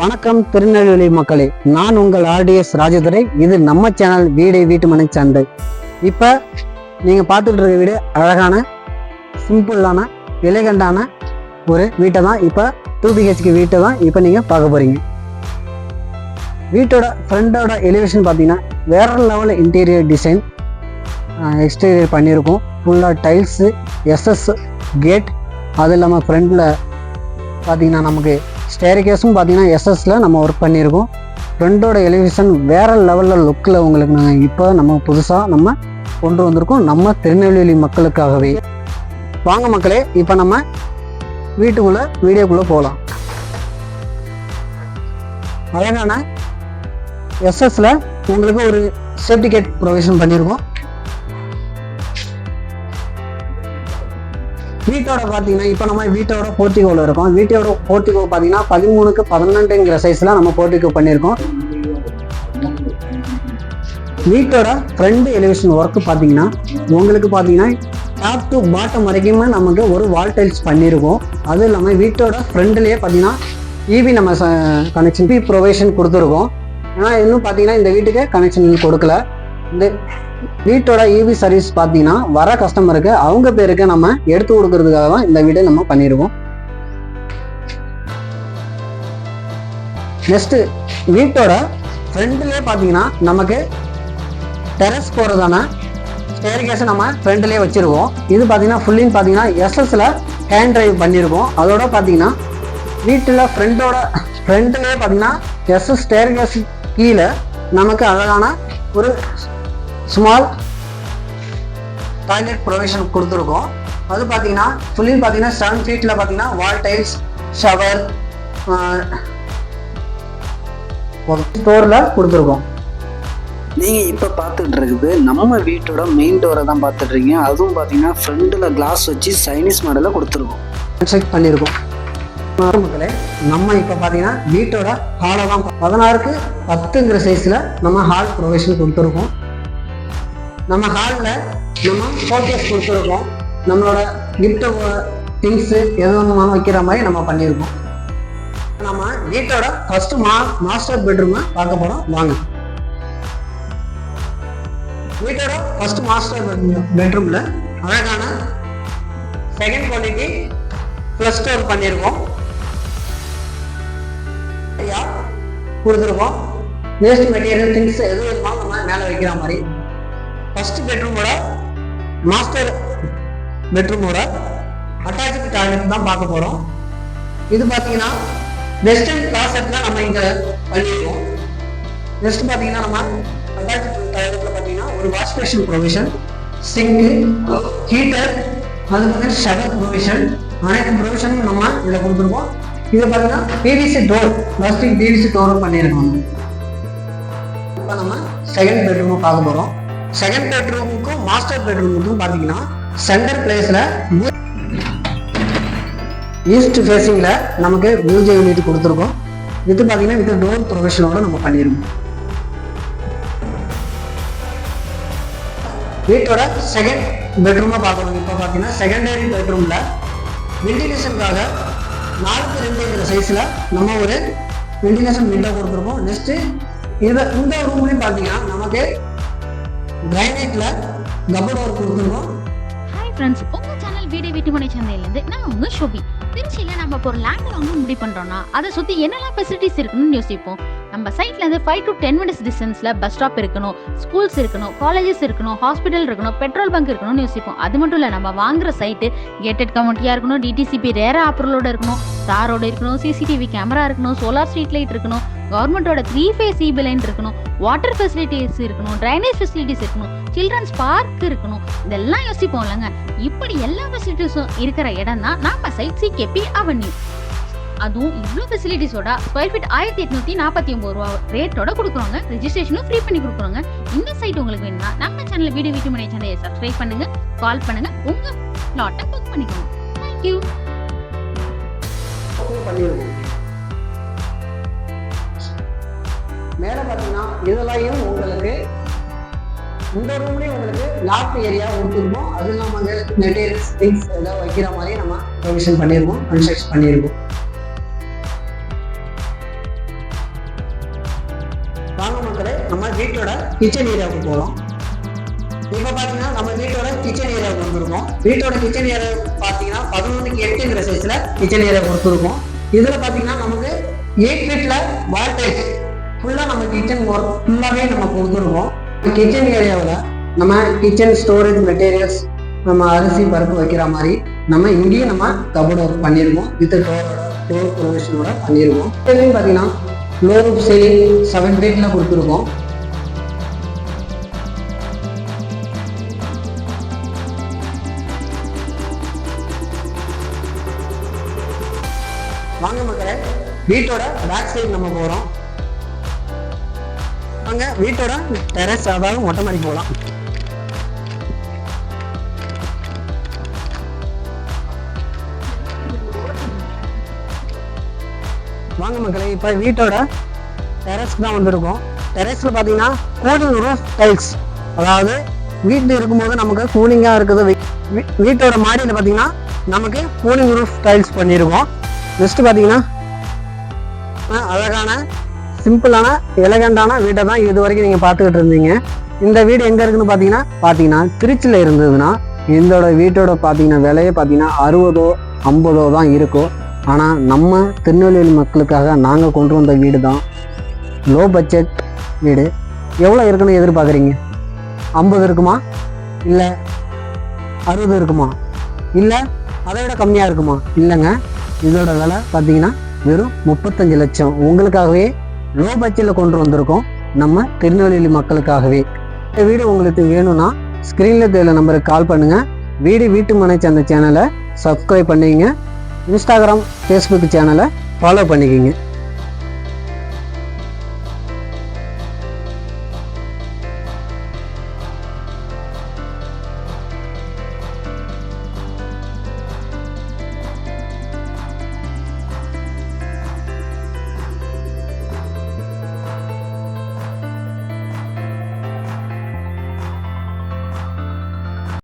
வணக்கம் திருநெல்வேலி மக்களே. நான் உங்கள் ஆர்டிஎஸ் ராஜதுரை. இது நம்ம சேனல் வீடு வீட்டு மனை சந்தை இப்போ நீங்கள் பார்த்துட்டு இருக்க வீடு அழகான சிம்பிளான எலிகண்டான ஒரு வீட்டை தான் இப்போ டூ பிஹெச்கே வீட்டை தான் இப்போ நீங்கள் பார்க்க போகிறீங்க வீட்டோட ஃப்ரண்டோட எலிவேஷன் பார்த்தீங்கன்னா வேற லெவலில் இன்டீரியர் டிசைன் எக்ஸ்டீரியர் பண்ணியிருக்கோம். ஃபுல்லாக டைல்ஸு எஸ்எஸ் கேட் அது இல்லாமல் ஃப்ரண்டில் பார்த்தீங்கன்னா நமக்கு ஸ்டேரிகேஸும் பார்த்தீங்கன்னா எஸ்எஸில் நம்ம ஒர்க் பண்ணியிருக்கோம். ஃப்ரெண்டோட எலிவேஷன் வேறு லெவலில் லுக்கில் உங்களுக்கு நாங்கள் இப்போ நம்ம புதுசாக நம்ம கொண்டு வந்திருக்கோம். நம்ம திருநெல்வேலி மக்களுக்காகவே. வாங்க மக்களே இப்போ நம்ம வீட்டுக்குள்ளே வீடியோக்குள்ளே போகலாம். அழகான எஸ்எஸில் உங்களுக்கு ஒரு சர்டிஃபிகேட் ப்ரொவிஷன் பண்ணியிருக்கோம். வீட்டோட பார்த்தீங்கன்னா இப்போ நம்ம வீட்டோட போர்ட்டிகோவில் இருக்கோம். வீட்டோட போர்ட்டிகோ பார்த்தீங்கன்னா பதிமூணுக்கு பதினெண்டுங்கிற சைஸில் நம்ம போர்ட்டிகோ பண்ணியிருக்கோம். வீட்டோட ஃப்ரண்ட் எலிவேஷன் ஒர்க்கு பார்த்தீங்கன்னா உங்களுக்கு பார்த்தீங்கன்னா டாப் டு பாட்டம் வரைக்குமே நமக்கு ஒரு வால் டைல்ஸ் பண்ணியிருக்கோம். அதுவும் இல்லாமல் வீட்டோட ஃப்ரண்ட்லேயே பார்த்தீங்கன்னா ஈவி நம்ம கனெக்ஷன் பி கொடுத்துருக்கோம். ஆனால் இன்னும் பார்த்தீங்கன்னா இந்த வீட்டுக்கு கனெக்ஷன் கொடுக்கல. இந்த வீட்டோட இவி சர்வீஸ் பார்த்தீங்கன்னா வர கஸ்டமருக்கு அவங்க பேருக்கு நம்ம எடுத்து கொடுக்கறதுக்காக தான் இந்த வீடை நம்ம பண்ணியிருக்கோம் நெக்ஸ்ட் வீட்டோட ஃப்ரண்ட்லேயே பார்த்தீங்கன்னா நமக்கு டெரஸ் போகிறதான ஸ்டேர்கேஸை நம்ம ஃப்ரண்ட்லேயே வச்சுருக்கோம். இது பார்த்தீங்கன்னா ஃபுல்லின்னு பார்த்தீங்கன்னா எஸ்எஸ்ல ஹேண்ட் டிரைவ் பண்ணியிருக்கோம் அதோட பார்த்தீங்கன்னா வீட்டில் ஃப்ரெண்டோட ஃப்ரண்ட்லேயே பார்த்தீங்கன்னா எஸ்எஸ் ஸ்டேர்கேஸ் கீழே நமக்கு அழகான ஒரு ஸ்மால் டாய்லெட் ப்ரொவிஷன் கொடுத்துருக்கோம். அது பார்த்தீங்கன்னா ஃபுல்லி பார்த்தீங்கன்னா செவன் ஃபீட்டில் பார்த்தீங்கன்னா வால் டைல்ஸ் ஷவர் ஸ்டோரில் கொடுத்துருக்கோம். நீங்க இப்ப பார்த்துட்டு இருக்குது நம்ம வீட்டோட மெயின் டோரை தான் பார்த்துட்டு இருக்கீங்க அதுவும் பாத்தீங்கன்னா ஃப்ரண்ட்ல கிளாஸ் வச்சு சைனீஸ் மாடல்ல கொடுத்துருக்கோம். கன்ஸ்ட்ரக்ட் பண்ணியிருக்கோம். மக்களே நம்ம இப்போ பார்த்தீங்கன்னா வீட்டோட ஹாலை தான் பதினாறுக்கு பத்துங்கிற சைஸில் நம்ம ஹால் ப்ரொவிஷன் கொடுத்துருக்கோம். நம்ம ஹாலில் நம்ம ஃபோட்டோஸ் கொடுத்துருக்கோம். நம்மளோட கிஃப்ட் திங்ஸு எது வேணுமாலும் வைக்கிற மாதிரி நம்ம பண்ணியிருக்கோம். நம்ம வீட்டோட ஃபர்ஸ்ட் மா மாஸ்டர் பெட்ரூமை பார்க்க போகிறோம் வாங்க. வீட்டோட ஃபர்ஸ்ட் மாஸ்டர் பெட்ரூமில் அழகான செகண்ட் குவாலிட்டி ப்ளஸ் ஸ்டோர் பண்ணியிருக்கோம். ஐயா கொடுத்துருக்கோம். வேஸ்ட் மெட்டீரியல் திங்ஸ் எது வேணுமாலும் நம்ம மேலே வைக்கிற மாதிரி. ஃபர்ஸ்ட் பெட்ரூமோட மாஸ்டர் பெட்ரூமோட அட்டாச்சு டாய்லெட் தான் பார்க்க போகிறோம் இது பார்த்தீங்கன்னா வெஸ்டர்ன் கிளாசெட்டில் நம்ம இங்கே பண்ணியிருக்கோம் நெக்ஸ்ட் பார்த்தீங்கன்னா நம்ம அட்டாச்சு டாய்லெட்டில் பார்த்தீங்கன்னா ஒரு wash basin provision sink heater அது வந்து ஷவர் ப்ரொவிஷன் அனைத்து ப்ரொவிஷனும் நம்ம இதில் கொடுத்துருக்கோம். இது பார்த்தீங்கன்னா பிவிசி டோர் பிளாஸ்டிக் பிவிசி டோரும் பண்ணியிருக்கோம் இப்போ நம்ம செகண்ட் பெட்ரூமை பார்க்க போகிறோம் செகண்ட் பெட்ரூமுக்கும் மாஸ்டர் பெட்ரூமுக்கும் பார்த்தீங்கன்னா சென்டர் பிளேஸில் ஈஸ்ட் ஃபேஸிங்கில் நமக்கு பூஜை யூனிட் கொடுத்துருக்கோம். இது பார்த்தீங்கன்னா வித் டோர் ப்ரொவிஷனோட நம்ம பண்ணியிருக்கோம் வீட்டோட செகண்ட் பெட்ரூமாக பார்க்கணும். இப்போ பார்த்தீங்கன்னா செகண்டரி பெட்ரூமில் வெண்டிலேஷனுக்காக நாலுக்கு ரெண்டுங்கிற சைஸில் நம்ம ஒரு வெண்டிலேஷன் விண்டோ கொடுத்துருக்கோம். நெக்ஸ்ட்டு இதை இந்த ரூம்லையும் பார்த்தீங்கன்னா நமக்கு கிரைனைட்டில் கபோர்ட் ஒர்க் கொடுத்துருக்கோம். ஹாய் ஃப்ரெண்ட்ஸ் உங்க சேனல் வீடு வீட்டுமனை சந்தையிலேருந்து நான் உங்க ஷோபி. திருச்சியில் நம்ம இப்போ ஒரு லேண்ட் வாங்க முடிவு பண்ணுறோம்னா அதை சுற்றி என்னெல்லாம் ஃபெசிலிட்டிஸ் இருக்குன்னு யோசிப்போம். நம்ம சைட்ல இருந்து ஃபைவ் டு டென் மினிட்ஸ் டிஸ்டன்ஸில் பஸ் ஸ்டாப் இருக்கணும் ஸ்கூல்ஸ் இருக்கணும் காலேஜஸ் இருக்கணும் ஹாஸ்பிட்டல் இருக்கணும் பெட்ரோல் பங்க் இருக்கணும்னு யோசிப்போம். அது மட்டும் இல்லை நம்ம வாங்குற சைட்டு கேட்டட் கம்யூனிட்டியாக இருக்கணும் டிடிசிபி ரேர ஆப்பரோட இருக்கணும் தாரோடு இருக்கணும் சிசிடிவி கேமரா இருக்கணும் சோலார் ஸ்ட்ரீட் லைட் இருக்கணும் கவர்மெண்ட்டோட த்ரீ ஃபேஸ் சிபி லைன் இருக்கணும் வாட்டர் ஃபெசிலிட்டிஸ் இருக்கணும் ட்ரைனேஜ் ஃபெசிலிட்டிஸ் இருக்கணும் சில்ட்ரன்ஸ் பார்க் இருக்கணும். இதெல்லாம் யோசிப்போம் இல்லைங்க. இப்படி எல்லா ஃபெசிலிட்டிஸும் இருக்கிற இடம் தான் நம்ம சைட் சி கெபி அவென்யூ அதுவும் இவ்வளோ ஃபெசிலிட்டிஸோட ஸ்கொயர் ஃபீட் ஆயிரத்தி எட்நூத்தி நாற்பத்தி ஒன்பது ரூபா ரேட்டோட கொடுக்குறோங்க. ரெஜிஸ்ட்ரேஷனும் ஃப்ரீ பண்ணி கொடுக்குறோங்க. இந்த சைட் உங்களுக்கு வேணும்னா நம்ம சேனல் வீடியோ வீட்டு மனை சேனலை சப்ஸ்கிரைப் பண்ணுங்க கால் பண்ணுங்க உங்க பிளாட்டை புக் பண்ணிக்கோங்க. தேங்க்யூ பண்ணியிருக்கோம் மேலே பார்த்தீங்கன்னா இதுலையும் உங்களுக்கு இந்த ரூம்லேயும் உங்களுக்கு லாஃப்ட் ஏரியா கொடுத்துருக்கோம். அது இல்லாமல் வந்து மெட்டீரியல்ஸ் திங்ஸ் ஏதாவது வைக்கிற மாதிரி நம்ம ப்ரொவிஷன் பண்ணியிருக்கோம் கன்ஸ்ட்ரக்ஷன் பண்ணியிருக்கோம் கிச்சன் ஏரியாவுக்கு போகலாம் இப்போ பார்த்தீங்கன்னா நம்ம வீட்டோட கிச்சன் ஏரியாவுக்கு வந்திருக்கோம். வீட்டோட கிச்சன் ஏரியா பார்த்தீங்கன்னா பதினொன்றுக்கு எட்டுங்கிற சைஸில் கிச்சன் ஏரியா கொடுத்துருக்கோம். இதில் பார்த்தீங்கன்னா நமக்கு எயிட் ஃபீட்டில் வால்டேஜ் ஃபுல்லாக நம்ம கிச்சன் ஒர்க் ஃபுல்லாகவே நம்ம கொடுத்துருக்கோம். கிச்சன் ஏரியாவில் நம்ம கிச்சன் ஸ்டோரேஜ் மெட்டீரியல்ஸ் நம்ம அரிசி பருப்பு வைக்கிற மாதிரி நம்ம இங்கேயும் நம்ம கபோர்ட் ஒர்க் பண்ணியிருக்கோம் வித் டோரோட டோர் ப்ரொவிஷனோட பண்ணியிருக்கோம் இதுலையும் பார்த்தீங்கன்னா லோ ரூப் சீலிங் செவன் ஃபீட்டில் கொடுத்துருக்கோம். வீட்டோட பேக் சைடு நம்ம போகிறோம் வாங்க வீட்டோட டெரஸ் அதாவது மொட்டை மாடி போகலாம் வாங்க மக்களே இப்போ வீட்டோட டெரஸ்க்கு தான் வந்திருக்கோம். டெரஸில் பார்த்தீங்கன்னா கூலிங் ரூஃப் டைல்ஸ் அதாவது வீட்டில் இருக்கும்போது நமக்கு கூலிங்காக இருக்குது. வீ- வீட்டோட மாடியில் பார்த்தீங்கன்னா நமக்கு கூலிங் ரூஃப் டைல்ஸ் பண்ணியிருக்கோம். நெக்ஸ்ட் பார்த்தீங்கன்னா அழகான சிம்பிளான எலகண்டான வீட்டை தான் இது வரைக்கும் நீங்கள் பார்த்துக்கிட்டு இருந்தீங்க. இந்த வீடு எங்கே இருக்குன்னு பார்த்தீங்கன்னா பார்த்தீங்கன்னா திருச்சியில் இருந்ததுன்னா இதோட வீட்டோட பார்த்தீங்கன்னா விலையே பார்த்தீங்கன்னா அறுபதோ ஐம்பதோ தான் இருக்கும். ஆனால் நம்ம திருநெல்வேலி மக்களுக்காக நாங்கள் கொண்டு வந்த வீடு தான். லோ பட்ஜெட் வீடு. எவ்வளோ இருக்குன்னு எதிர்பார்க்குறீங்க? ஐம்பது இருக்குமா? இல்லை அறுபது இருக்குமா? இல்லை அதை விட கம்மியாக இருக்குமா? இல்லைங்க. இதோட விலை பார்த்தீங்கன்னா வெறும் முப்பத்தஞ்சு லட்சம் உங்களுக்காகவே லோ பட்ஜெட்டில் கொண்டு வந்திருக்கோம். நம்ம திருநெல்வேலி மக்களுக்காகவே. இந்த வீடு உங்களுக்கு வேணும்னா ஸ்க்ரீனில் தெரியல நம்பருக்கு கால் பண்ணுங்கள் வீடு வீட்டு மனை சேர்ந்த சேனலை சப்ஸ்கிரைப் பண்ணிக்கங்க இன்ஸ்டாகிராம் ஃபேஸ்புக் சேனலை ஃபாலோ பண்ணிக்கோங்க.